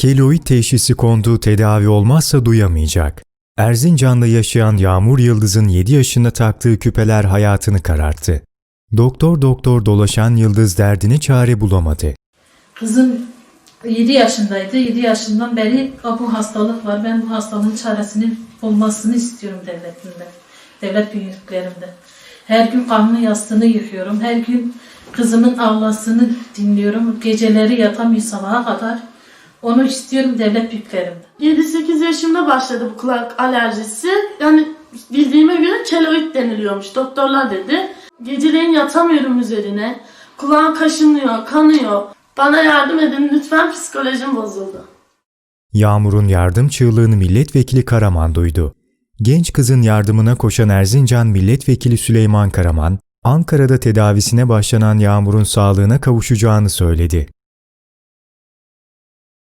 Keloid teşhisi konduğu tedavi olmazsa duyamayacak. Erzincan'da yaşayan Yağmur Yıldız'ın 7 yaşında taktığı küpeler hayatını kararttı. Doktor doktor dolaşan Yıldız derdine çare bulamadı. Kızım 7 yaşındaydı. 7 yaşından beri "Aa, bu hastalık var. Ben bu hastalığın çaresini bulmasını istiyorum devletimden. Devlet büyüklerimden. Her gün kanlı yastığını yıkıyorum. Her gün kızımın ağlasını dinliyorum. Geceleri yatamıyor sabaha kadar. Onu istiyorum devlet büyüklerimden. 7-8 yaşımda başladı bu kulak alerjisi. Yani bildiğime göre keloid deniliyormuş. Doktorlar dedi. Geceleyin yatamıyorum üzerine. Kulağım kaşınıyor, kanıyor. Bana yardım edin lütfen psikolojim bozuldu. Yağmur'un yardım çığlığını milletvekili Karaman duydu. Genç kızın yardımına koşan Erzincan Milletvekili Süleyman Karaman, Ankara'da tedavisine başlanan Yağmur'un sağlığına kavuşacağını söyledi.